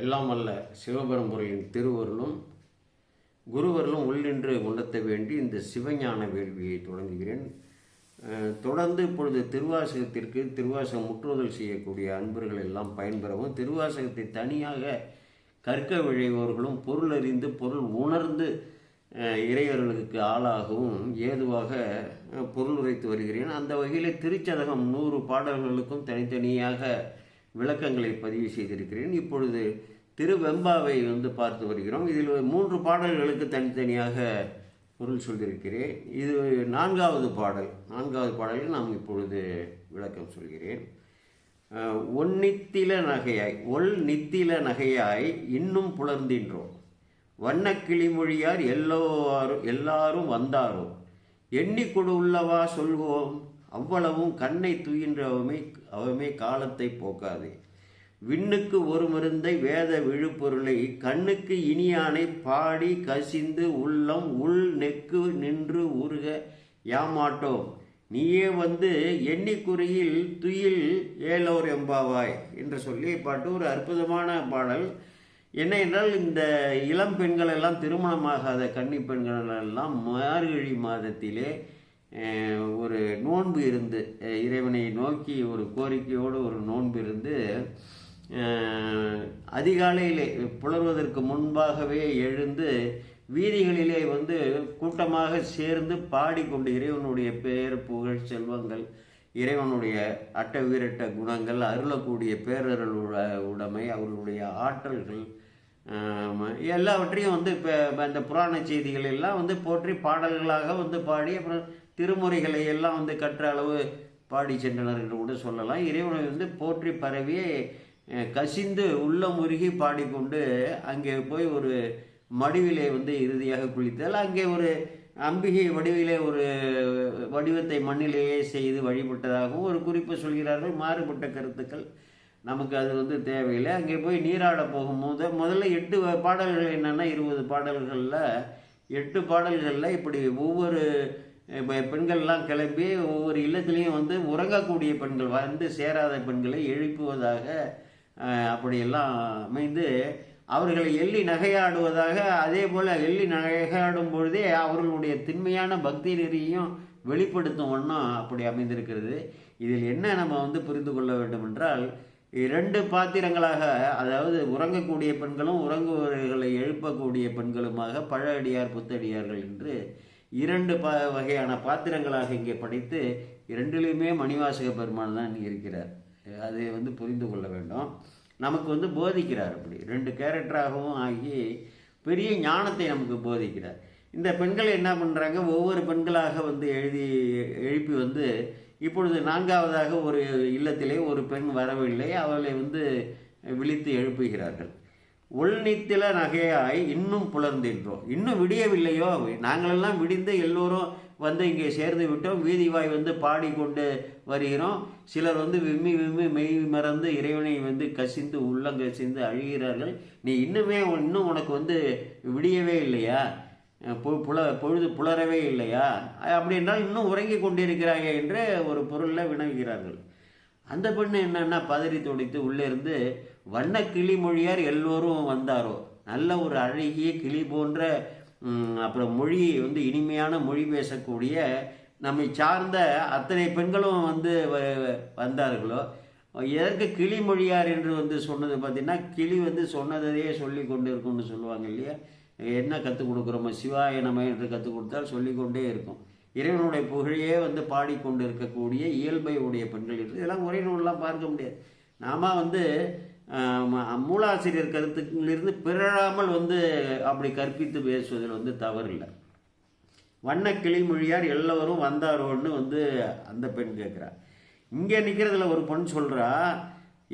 எல்லாம் அல்ல சிவபெரும்பொருளின் திருவருளும் குருவருளும் உள்ளின்று உணர்த்த வேண்டி இந்த சிவஞான வேள்வியை தொடங்குகிறேன். தொடர்ந்து இப்பொழுது திருவாசகத்திற்கு திருவாசகம் முற்றுதல் செய்யக்கூடிய அன்பர்கள் எல்லாம் பயன்பெறவும் திருவாசகத்தை தனியாக கற்க விழைவோர்களும் பொருள் அறிந்து பொருள் உணர்ந்து இறையர்களுக்கு ஆளாகவும் ஏதுவாக பொருள் உரைத்து வருகிறேன். அந்த வகையில் திருச்சதகம் நூறு பாடல்களுக்கும் தனித்தனியாக விளக்கங்களை பதிவு செய்திருக்கிறேன். இப்பொழுது திரு வெம்பாவை வந்து பார்த்து வருகிறோம். இதில் மூன்று பாடல்களுக்கு தனித்தனியாக பொருள் சொல்லியிருக்கிறேன். இது நான்காவது பாடல். நான்காவது பாடலில் நாம் இப்பொழுது விளக்கம் சொல்கிறேன். ஒன் ஒன்னித்தில நகையாய் ஒல் நித்தில நகையாய் இன்னும் புலர்ந்தின்றோம். வண்ணக் கிளிமொழியார் எல்லோரும் எல்லாரும் வந்தாரோ எண்ணிக்கொடு உள்ளவா சொல்வோம். அவ்வளவும் கண்ணை துயின்ற அவமே அவமே காலத்தை போக்காதே. விண்ணுக்கு ஒரு மருந்தை வேத விழுப்பொருளை கண்ணுக்கு இனியானை பாடி கசிந்து உள்ளம் உள் நெக்கு நின்று உருக யாமாட்டோம். நீயே வந்து எண்ணிக்குறியில் துயில் ஏலோர் எம்பாவாய் என்று சொல்லி பாட்டு ஒரு அற்புதமான பாடல். என்ன என்றால் இந்த இளம் பெண்களெல்லாம் திருமணமாகாத கன்னி பெண்களெல்லாம் மார்கழி மாதத்திலே ஒரு நோன்பு இருந்து இறைவனை நோக்கி ஒரு கோரிக்கையோடு ஒரு நோன்பு இருந்து அதிகாலையிலே புலர்வதற்கு முன்பாகவே எழுந்து வீதிகளிலே வந்து கூட்டமாக சேர்ந்து பாடிக்கொண்டு இறைவனுடைய பெயர் புகழ் செல்வங்கள் இறைவனுடைய அட்ட வீரட்ட குணங்கள் அருளக்கூடிய பேரருள் உட- உடைமை அவர்களுடைய ஆற்றல்கள் எல்லாவற்றையும் வந்து இப்போ இந்த புராண செய்திகள் எல்லாம் வந்து போற்றி பாடல்களாக வந்து பாடி அப்புறம் திருமுறைகளை எல்லாம் வந்து கற்ற அளவு பாடி சென்றனர் என்று கூட சொல்லலாம். இறைவனை வந்து போற்றி பரவி கசிந்து உள்ளம் உருகி பாடிக்கொண்டு அங்கே போய் ஒரு மடுவிலே வந்து இறுதியாக குளித்தால். அங்கே ஒரு அம்பிகை வடிவிலே ஒரு வடிவத்தை மண்ணிலேயே செய்து வழிபட்டதாகவும் ஒரு குறிப்பு சொல்கிறார்கள். மாறுபட்ட கருத்துக்கள் நமக்கு அது வந்து தேவையில்லை. அங்கே போய் நீராட போகும்போது முதல்ல எட்டு வ- பாடல்கள் என்னென்னா இருபது பாடல்களில் எட்டு பாடல்களில் இப்படி ஒவ்வொரு இப்போ பெண்கள்லாம் கிளம்பி ஒவ்வொரு இல்லத்துலேயும் வந்து உறங்கக்கூடிய பெண்கள் வந்து சேராத பெண்களை எழுப்புவதாக அப்படியெல்லாம் அமைந்து அவர்களை எள்ளி நகையாடுவதாக அதே போல் எள்ளி நகையாடும் பொழுதே அவர்களுடைய திண்மையான பக்தி நெறியையும் வெளிப்படுத்தும் ஒன்றும் அப்படி அமைந்திருக்கிறது. இதில் என்ன நம்ம வந்து புரிந்து கொள்ள வேண்டும் என்றால் இரண்டு பாத்திரங்களாக அதாவது உறங்கக்கூடிய பெண்களும் உறங்குவர்களை எழுப்பக்கூடிய பெண்களுமாக பழ அடியார் புத்தடியார்கள் என்று இரண்டு ப வகையான பாத்திரங்களாக இங்கே படைத்து இரண்டிலையுமே மணிவாசக பெருமான் தான் இருக்கிறார். அதை வந்து புரிந்து கொள்ள வேண்டும். நமக்கு வந்து போதிக்கிறார் அப்படி. ரெண்டு கேரக்டராகவும் ஆகி பெரிய ஞானத்தை நமக்கு போதிக்கிறார். இந்த பெண்கள் என்ன பண்ணுறாங்க ஒவ்வொரு பெண்களாக வந்து எழுதி எழுப்பி வந்து இப்பொழுது நான்காவதாக ஒரு இல்லத்திலே ஒரு பெண் வரவில்லை. அவளை வந்து விழித்து எழுப்புகிறார்கள். உள்நித்தில நகையாய் இன்னும் புலர்ந்தின்றோம். இன்னும் விடியவில்லையோ? நாங்களெல்லாம் விடிந்து எல்லோரும் வந்து இங்கே சேர்ந்து விட்டோம். வீதி வாய் வந்து பாடிக்கொண்டு வருகிறோம். சிலர் வந்து விம்மி விம்மி மெய் மறந்து இறைவனை வந்து கசிந்து உள்ளம் கசிந்து அழுகிறார்கள். நீ இன்னுமே இன்னும் உனக்கு வந்து விடியவே இல்லையா? பொ- புல பொழுது புலரவே இல்லையா? அப்படி என்றால் இன்னும் உறங்கி கொண்டிருக்கிறாயே என்று ஒரு பொருளில் வினவுகிறார்கள். அந்த பெண்ணு என்னென்னா பதறி துடித்து உள்ளே இருந்து வண்ண கிளி மொழியார் எல்லோரும் வந்தாரோ? நல்ல ஒரு அழகிய கிளி போன்ற அப்புறம் மொழி வந்து இனிமையான மொழி பேசக்கூடிய நம்மை சார்ந்த அத்தனை பெண்களும் வந்து வ- வந்தார்களோ? எதற்கு கிளி மொழியார் என்று வந்து சொன்னது பார்த்தீங்கன்னா கிளி வந்து சொன்னதையே சொல்லி கொண்டு இருக்கும்னு சொல்லுவாங்க இல்லையா? என்ன கற்றுக் கொடுக்குறோமோ சிவாய நம என்று கற்றுக் கொடுத்தால் சொல்லிக்கொண்டே இருக்கும். இறைவனுடைய புகழையே வந்து பாடிக்கொண்டு இருக்கக்கூடிய இயல்பை உடைய பெண்கள் என்று இதெல்லாம் ஒரே நூல்லாம் பார்க்க முடியாது. நாம வந்து மூலாசிரியர் கருத்துக்களிலிருந்து பிறழாமல் வந்து அப்படி கற்பித்து பேசுவதில் வந்து தவறில்லை. வண்ண கிளிமொழியார் எல்லோரும் வந்தாரோன்னு வந்து அந்த பெண் கேட்குறா இங்கே நிற்கிறதுல ஒரு பொண்ணு சொல்கிறா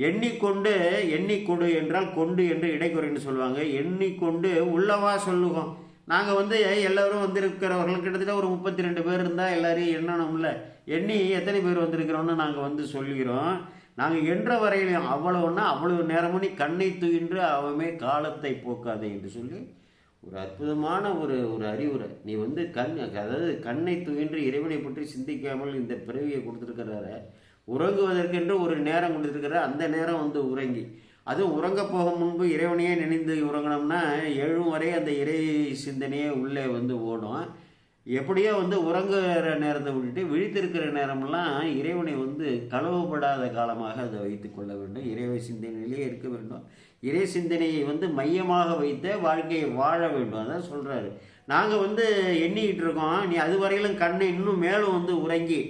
எண்ணிக்கொண்டு எண்ணிக்கொடு என்றால் கொண்டு என்று இடைக்குறைன்னு சொல்லுவாங்க. எண்ணிக்கொண்டு உள்ளவா சொல்லுவோம். நாங்கள் வந்து எல்லோரும் வந்திருக்கிறவர்கள் கிட்டத்தட்ட ஒரு முப்பத்தி ரெண்டு பேர் இருந்தால் எல்லாரையும் எண்ணணும்ல. எண்ணி எத்தனை பேர் வந்திருக்கிறோன்னு நாங்கள் வந்து சொல்கிறோம் நாங்கள் என்ற வரையிலும் அவ்வளவுன்னா அவ்வளவு நேரமும் நீ கண்ணை துயின்று அவமே காலத்தை போக்காதே என்று சொல்லி ஒரு அற்புதமான ஒரு ஒரு அறிவுரை. நீ வந்து கண் அதாவது கண்ணை துயின்று இறைவனை பற்றி சிந்திக்காமல் இந்த பிறவியை கொடுத்துருக்கிறார உறங்குவதற்கென்று ஒரு நேரம் கொடுத்துருக்கிற அந்த நேரம் வந்து உறங்கி. அதுவும் உறங்க போகும் முன்பு இறைவனையே நினைந்து உறங்கினோம்னா எழும் வரை அந்த இறை சிந்தனையே உள்ளே வந்து ஓடும். எப்படியோ வந்து உறங்குற நேரத்தை விட்டுட்டு விழித்திருக்கிற நேரமெல்லாம் இறைவனை வந்து களவுபடாத காலமாக அதை வைத்து கொள்ள வேண்டும். இறைவை சிந்தனையிலே இருக்க வேண்டும். இறை சிந்தனையை வந்து மையமாக வைத்த வாழ்க்கையை வாழ வேண்டும். அதான் சொல்கிறாரு நாங்கள் வந்து எண்ணிக்கிட்டு இருக்கோம். நீ அது வரையிலும் கண்ணை இன்னும் மேலும் வந்து உறங்கி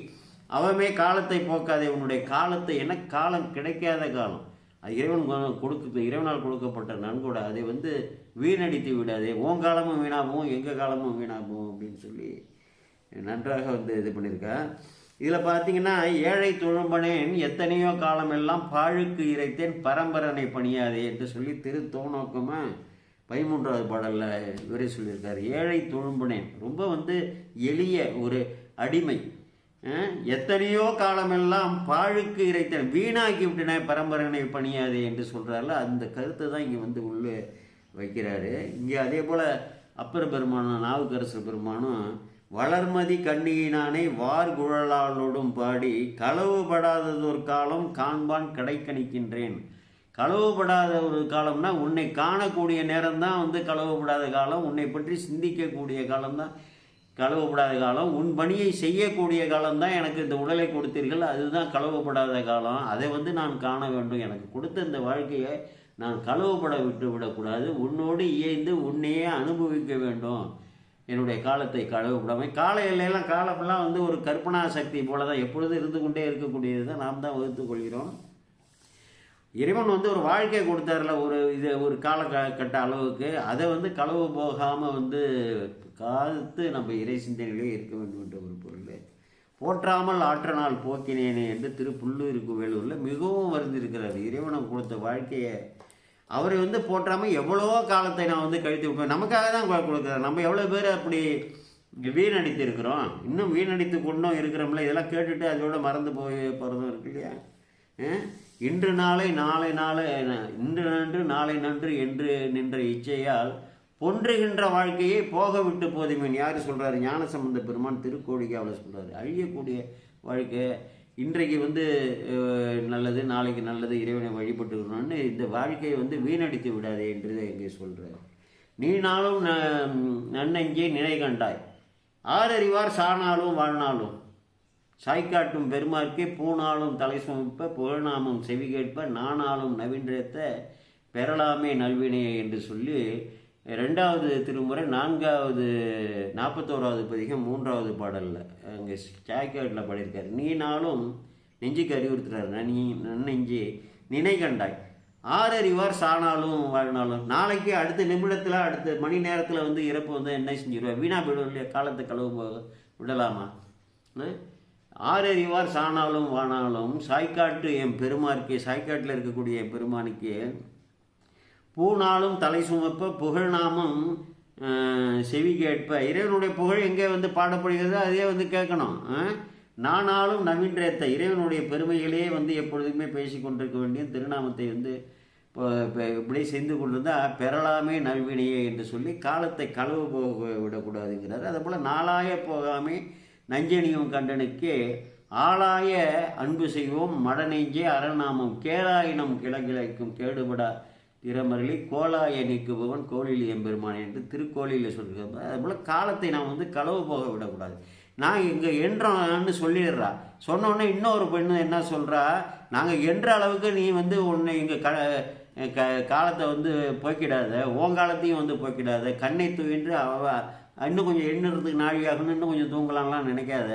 அவமே காலத்தை போக்காதே. உன்னுடைய காலத்தை என்ன காலம் கிடைக்காத காலம். அது இறைவன் கொடுக்க இறைவனால் கொடுக்கப்பட்ட நன்கொடை அதை வந்து வீணடித்து விடாதே. உன் காலமும் வீணாகும் எங்கள் காலமும் வீணாகும் அப்படின்னு சொல்லி நன்றாக வந்து இது பண்ணியிருக்கா. இதில் பார்த்தீங்கன்னா ஏழை தொழும்பனேன் எத்தனையோ காலமெல்லாம் பாழுக்கு இறைத்தேன் பரம்பரனை பணியாதே என்று சொல்லி திரு தோணோக்கமாக பதிமூன்றாவது பாடலில் இவரே சொல்லியிருக்கார். ஏழை தொழும்பனேன் ரொம்ப வந்து எளிய ஒரு அடிமை. எத்தனையோ காலமெல்லாம் பாழுக்கு இறைத்தேன் வீணாக்கி விட்டன பரம்பரனை பணியாதே என்று சொல்கிறாரில்ல அந்த கருத்தை தான் இங்கே வந்து உள்ளே வைக்கிறாரு. இங்கே அதே போல் அப்பர் பெருமானும் நாவுக்கரசர் பெருமானும் வளர்மதி கண்ணியினானை வார் குழலாளோடும் பாடி களவுபடாததொரு காலம் காண்பான் கடைக்கணிக்கின்றேன். களவுபடாத ஒரு காலம்னா உன்னை காணக்கூடிய நேரம்தான் வந்து களவுபடாத காலம் உன்னை பற்றி சிந்திக்கக்கூடிய காலம்தான். களவுபடாத காலம். உன் பணியை செய்யக்கூடிய காலம்தான் எனக்கு இந்த உடலை கொடுத்தீர்கள். அதுதான் களவுபடாத காலம். அதை வந்து நான் காண வேண்டும். எனக்கு கொடுத்த இந்த வாழ்க்கையை நான் களவுபட விட்டு விடக்கூடாது. உன்னோடு இயைந்து உன்னையே அனுபவிக்க வேண்டும். என்னுடைய காலத்தை களவுபடாமல் கால எல்லையெல்லாம் காலமெல்லாம் வந்து ஒரு கற்பனா சக்தி போல தான் எப்பொழுதும் இருந்து கொண்டே இருக்கக்கூடியது தான் நாம் தான் வகுத்துக்கொள்கிறோம் இறைவன் வந்து ஒரு வாழ்க்கை கொடுத்தாருல ஒரு இது ஒரு காலகட்ட அளவுக்கு. அதை வந்து களவு போகாமல் வந்து காத்து நம்ம இறை சிந்தனைகளே இருக்க வேண்டும் என்ற ஒரு பொருள் போற்றாமல் ஆற்றனால் போக்கினேனே என்று திரு புல்லூருக்கு வேலூரில் மிகவும் வருந்திருக்கிறார் இறைவனம் கொடுத்த வாழ்க்கையை அவரை வந்து போற்றாமல் எவ்வளோ காலத்தை நான் வந்து கழித்து விட்டேன். நமக்காக தான் கொடுக்குறாரு. நம்ம எவ்வளோ பேர் அப்படி வீணடித்து இருக்கிறோம் இன்னும் வீணடித்து கொண்டும் இருக்கிறோம்ல? இதெல்லாம் கேட்டுட்டு அதோட மறந்து போய் போகிறதும் இருக்கு இல்லையா? இன்று நாளை நாளை நாளை இன்று நன்று நாளை நன்று என்று நின்ற இச்சையால் பொன்றுகின்ற வாழ்க்கையை போக விட்டு போதுமேன் யார் சொல்கிறார் ஞானசம்பந்த பெருமான் திருக்கோடிக்காவில் சொல்கிறார் அழியக்கூடிய வாழ்க்கை இன்றைக்கு வந்து நல்லது நாளைக்கு நல்லது இறைவனை வழிபட்டுக்கணும்னு இந்த வாழ்க்கையை வந்து வீணடித்து விடாதே என்று இங்கே சொல்கிறார் நீ நாளும் ந- நன்னெஞ்சே நினை கண்டாய். ஆரறிவார் சாணாலும் வாழ்நாளும். சாய்க்காட்டும் பெருமார்க்கே பூனாலும் தலை சுமப்ப புகழ்நாமம் செவி கேட்ப நானாலும் நவீன்றேத்த பெறலாமே நல்வினையே என்று சொல்லி ரெண்டாவது திருமுறை நான்காவது நாற்பத்தோராவது பதிகம் மூன்றாவது பாடலில். அங்கே சாய்க்காட்டில் பாடியிருக்காரு. நீ நாளும் நெஞ்சுக்கு அறிவுறுத்துறாரு. நனி நன்னெஞ்சே நினை கண்டாய். ஆறறிவார் சாணாலும் வாழ்னாலும் நாளைக்கு அடுத்த நிமிடத்தில் அடுத்த மணி நேரத்தில் வந்து இறப்பு வந்து என்ன செஞ்சிருவா. வீணா போயிடும் இல்லையா? காலத்தை கழுவு போக விடலாமா? ஆறறிவார் சாணாலும் வாணாலும் சாய்க்காட்டு என் பெருமாருக்கு சாய்க்காட்டில் இருக்கக்கூடிய என் பெருமானுக்கு பூநாளும் தலை சுமப்ப புகழ்நாமம் செவி கேட்ப. இறைவனுடைய புகழ் எங்கே வந்து பாடப்படுகிறதோ அதே வந்து கேட்கணும். நானாலும் நவீன்றேத்த. இறைவனுடைய பெருமைகளே வந்து எப்பொழுதுமே பேசி கொண்டிருக்க வேண்டிய திருநாமத்தை வந்து இப்போ இப்படி செய்து கொண்டிருந்தா பெறலாமே நல்வினையே என்று சொல்லி காலத்தை களவு போக விடக்கூடாதுங்கிறார். அதே போல் நாளாய போகாமே நஞ்சனியும் கண்டனுக்கு ஆளாய அன்பு செய்வோம் மடநெஞ்சே அரணாமம் கேளாயினம் கிளங்கிழைக்கும் கேடுபடா திறமரளி கோலாய நீக்குபவன் கோழில் எம்பெருமான் என்று திருக்கோழியில் சொல்கிறார் அதுபோல் காலத்தை நாம் வந்து களவு போக விடக்கூடாது. நான் இங்கே என்றான்னு சொல்லிடுறா. சொன்னோடனே இன்னொரு பெண்ணு என்ன சொல்கிறா நாங்கள் என்ற அளவுக்கு நீ வந்து உன்னை இங்கே க க காலத்தை வந்து போக்கிடாத. உன் காலத்தையும் வந்து போக்கிடாத. கண்ணை தூயின்று அவ இன்னும் கொஞ்சம் எண்ணுறதுக்கு நாழியாகணும் இன்னும் கொஞ்சம் தூங்கலாம்லாம் நினைக்காத.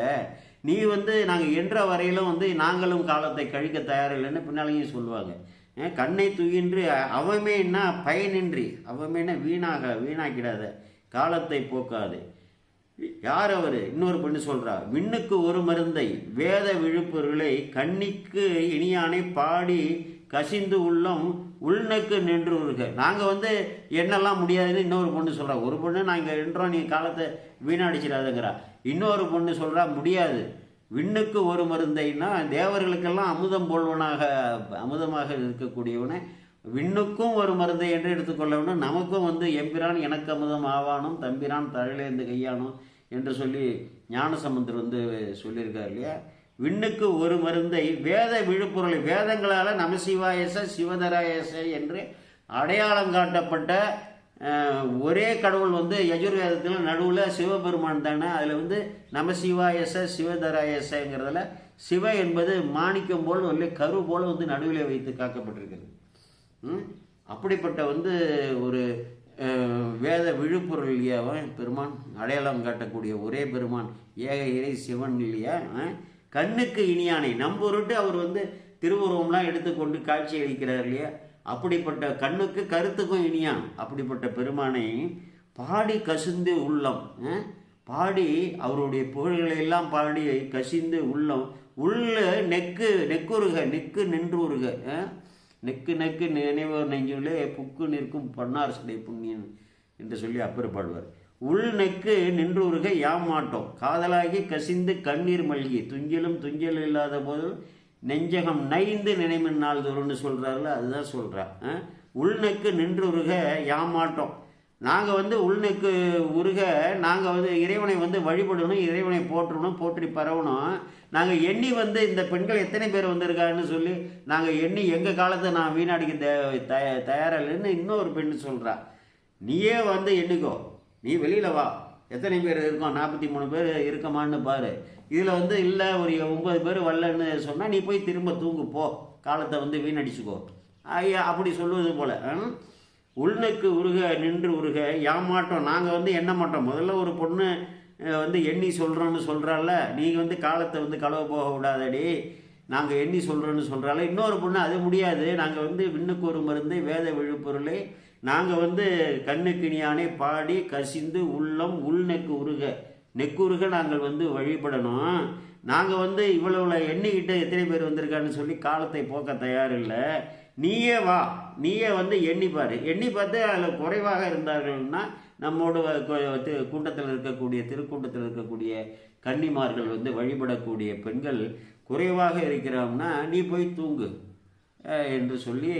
நீ வந்து நாங்கள் என்ற வரையிலும் வந்து நாங்களும் காலத்தை கழிக்க தயாரில்லைன்னு பின்னாலேயும் சொல்லுவாங்க. கண்ணை துயின்று அவமே என்ன பயனின்றி அவமே என்ன வீணாக வீணாக்கிடாத காலத்தை போக்காது. யார் அவர்? இன்னொரு பெண்ணு சொல்கிறா விண்ணுக்கு ஒரு மருந்தை வேத விழுப்பொருளை கண்ணிக்கு இனியானை பாடி கசிந்து உள்ளம் உள்நக்கு நின்று உருக. நாங்கள் வந்து என்னெல்லாம் முடியாதுன்னு இன்னொரு பொண்ணு சொல்கிறா ஒரு பொண்ணு நாங்கள் நின்றோம் நீ காலத்தை வீணடிச்சிடாதுங்கிறா. இன்னொரு பொண்ணு சொல்கிறா முடியாது. விண்ணுக்கு ஒரு மருந்தைன்னா தேவர்களுக்கெல்லாம் அமுதம் போல்வனாக அமுதமாக இருக்கக்கூடியவனை விண்ணுக்கும் ஒரு மருந்தை என்று எடுத்துக்கொள்ள வேண்டும் நமக்கும் வந்து எம்பிரான் எனக்கு அமுதம் ஆவானும் தம்பிரான் தழலேந்து கையானும் என்று சொல்லி ஞானசமுந்தர் வந்து சொல்லியிருக்கார் இல்லையா? விண்ணுக்கு ஒரு மருந்தை வேத விழுப்பொருளை வேதங்களால் நமசிவாயச சிவதராயச என்று அடையாளம் காட்டப்பட்ட ஒரே கடவுள் வந்து யஜுர்வேதத்தில் நடுவில் சிவபெருமான் தானே அதில் வந்து நமசிவாயச சிவதராயசங்கிறதுல சிவ என்பது மாணிக்கம் போல் வந்து கரு போல் வந்து நடுவில் வைத்து காக்கப்பட்டிருக்கிறது. அப்படிப்பட்ட வந்து ஒரு வேத விழுப்பொருள் இல்லையாவன் பெருமான் அடையாளம் காட்டக்கூடிய ஒரே பெருமான் ஏக இறை சிவன் இல்லையா? கண்ணுக்கு இனியானை நம்பொருட்டு அவர் வந்து திருவுருவம்லாம் எடுத்துக்கொண்டு காட்சி அளிக்கிறார் இல்லையா? அப்படிப்பட்ட கண்ணுக்கு கருத்துக்கும் இனியான் அப்படிப்பட்ட பெருமானை பாடி கசிந்து உள்ளம் பாடி அவருடைய புகழ்களை எல்லாம் பாடி கசிந்து உள்ளம். உள்ள நெக்கு நெக்குருக நெக்கு நின்றுருக நெக்கு நெக்கு நினைவு நெஞ்சுலே புக்கு நிற்கும் பன்னார் சடை புண்ணியன் என்று சொல்லி அப்பர் பாடுவார் உள் நெக்கு நின்றுருக யாம் காதலாகி கசிந்து கண்ணீர் மல்கி. துஞ்சிலும் துஞ்சல் இல்லாத போது நெஞ்சகம் நைந்து நினைமின் நாள் தோறும்னு சொல்கிறாருல அதுதான் சொல்கிறா உள்நக்கு நின்று உருக ஏமாட்டோம் நாங்கள் வந்து உள்நக்கு உருக நாங்கள் வந்து இறைவனை வந்து வழிபடணும் இறைவனை போற்றணும் போற்றி பரவணும். நாங்கள் எண்ணி வந்து இந்த பெண்கள் எத்தனை பேர் வந்திருக்காருன்னு சொல்லி நாங்கள் எண்ணி எங்கள் காலத்தை நான் வீணாடிக்க தே- தய தயாரில்லைன்னு இன்னொரு பெண்ணு சொல்கிறா நீயே வந்து எண்ணிக்கோ. நீ வெளியில் வா. எத்தனை பேர் இருக்கோம்? நாற்பத்தி மூணு பேர் இருக்கமான்னு பாரு. இதில் வந்து இல்லை ஒரு ஒன்பது பேர் வரலன்னு சொன்னால் நீ போய் திரும்ப தூங்கு போ. காலத்தை வந்து வீணடிச்சுக்கோ. ஐயா அப்படி சொல்லுவது போல் உள்நெக்கு உருக நின்று உருக ஏமாட்டோம். நாங்கள் வந்து எண்ண மாட்டோம்? முதல்ல ஒரு பொண்ணு வந்து எண்ணி சொல்கிறோன்னு சொல்கிறால நீங்கள் வந்து காலத்தை வந்து களவு போக விடாதடி. நாங்கள் எண்ணி சொல்கிறோன்னு சொல்கிறாள் இன்னொரு பொண்ணு அது முடியாது. நாங்கள் வந்து விண்ணுக்கு ஒரு மருந்து வேத விழுப்பொருளை நாங்கள் வந்து கண்ணுக்கு இனியானே பாடி கசிந்து உள்ளம் உள்நெக்கு உருக. நெக்கூறுக நாங்கள் வந்து வழிபடணும். நாங்கள் வந்து இவ்வளவு எண்ணிக்கிட்டு எத்தனை பேர் வந்திருக்கான்னு சொல்லி காலத்தை போக்க தயாரில்லை. நீயே வா. நீயே வந்து எண்ணிப்பார் எண்ணி பார்த்து அதில் குறைவாக இருந்தார்கள்னா நம்மோட கூட்டத்தில் இருக்கக்கூடிய திருக்கூட்டத்தில் இருக்கக்கூடிய கன்னிமார்கள் வந்து வழிபடக்கூடிய பெண்கள் குறைவாக இருக்கிறோம்னா நீ போய் தூங்கு. என்று சொல்லி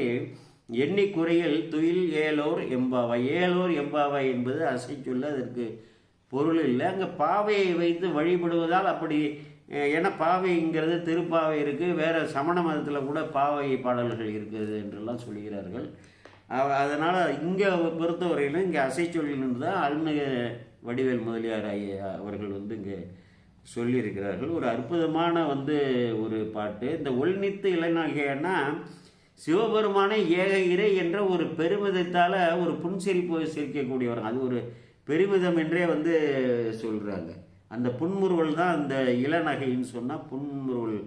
எண்ணிக்குறையில் துயில் ஏலோர் எம்பாவை. ஏலோர் எம்பாவை என்பது அசை சொல்ல அதற்கு பொருள் இல்லை. அங்கே பாவையை வைத்து வழிபடுவதால் அப்படி ஏன்னா பாவைங்கிறது திருப்பாவை இருக்குது வேறு சமண மதத்தில் கூட பாவை பாடல்கள் இருக்குது என்றெல்லாம் சொல்கிறார்கள். அதனால் இங்கே பொறுத்தவரையிலும் இங்கே அசை தான் அருள்மிகு வடிவேல் முதலியார் ஐயா அவர்கள் வந்து இங்கே சொல்லியிருக்கிறார்கள். ஒரு அற்புதமான வந்து ஒரு பாட்டு. இந்த ஒல்நித்து இளைஞனா சிவபெருமானை ஏக இறை என்ற ஒரு பெருமிதத்தால் ஒரு புன்சிரிப்பு சிரிக்கக்கூடியவர். அது ஒரு பெருமிதம் என்றே வந்து சொல்கிறாங்க அந்த புன்முறுவல் தான் அந்த இளநகைன்னு சொன்னால் புன்முறுவல்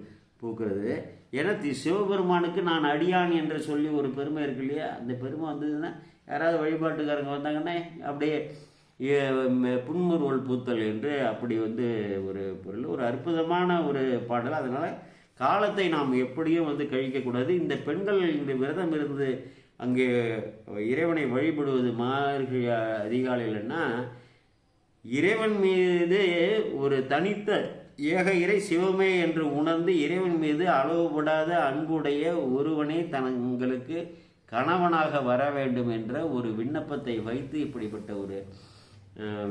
பூக்கிறது. ஏன்னா சிவபெருமானுக்கு நான் அடியான் என்று சொல்லி ஒரு பெருமை இருக்கு இல்லையா? அந்த பெருமை வந்ததுன்னா யாராவது வழிபாட்டுக்காரங்க வந்தாங்கன்னா அப்படியே புன்முறுவல் பூத்தல் என்று அப்படி வந்து ஒரு பொருள். ஒரு அற்புதமான ஒரு பாடல். அதனால் காலத்தை நாம் எப்படியும் வந்து கழிக்கக்கூடாது. இந்த பெண்கள் இந்த விரதம் இருந்து அங்கே இறைவனை வழிபடுவது மார்கழி அதிகாலையிலன்னா இறைவன் மீது ஒரு தனித்த ஏக இறை சிவமே என்று உணர்ந்து இறைவன் மீது அளவுபடாத அன்புடைய ஒருவனே தங்களுக்கு கணவனாக வர வேண்டும் என்ற ஒரு விண்ணப்பத்தை வைத்து இப்படிப்பட்ட ஒரு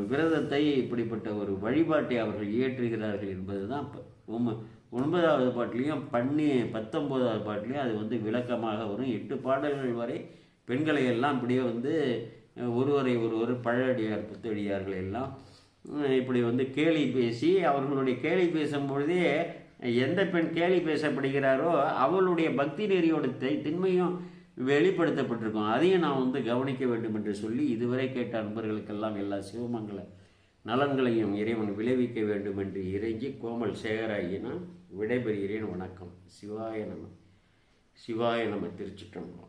விரதத்தை இப்படிப்பட்ட ஒரு வழிபாட்டை அவர்கள் இயற்றுகிறார்கள் என்பதுதான் ப- உம ஒன்பதாவது பாட்டிலையும் பண்ணி பத்தொம்போதாவது பாட்டிலையும் அது வந்து விளக்கமாக வரும். எட்டு பாடல்கள் வரை பெண்களை எல்லாம் இப்படியே வந்து ஒருவரை ஒருவர் பழடியார் புத்தடியார்கள் எல்லாம் இப்படி வந்து கேலி பேசி அவர்களுடைய கேலி பேசும் பொழுதே எந்த பெண் கேலி பேசப்படுகிறாரோ அவளுடைய பக்தி நெறியோட தி- திண்மையும் வெளிப்படுத்தப்பட்டிருக்கும். அதையும் நான் வந்து கவனிக்க வேண்டும் என்று சொல்லி இதுவரை கேட்ட அன்பர்களுக்கெல்லாம் எல்லா சிவமங்கள நலன்களையும் இறைவன் விளைவிக்க வேண்டும் என்று இறைஞ்சி கோமல் சேகராகினான். விடைபெறுகிறேன். வணக்கம். சிவாய நம சிவாய நம திருச்சிற்றம்பலம்.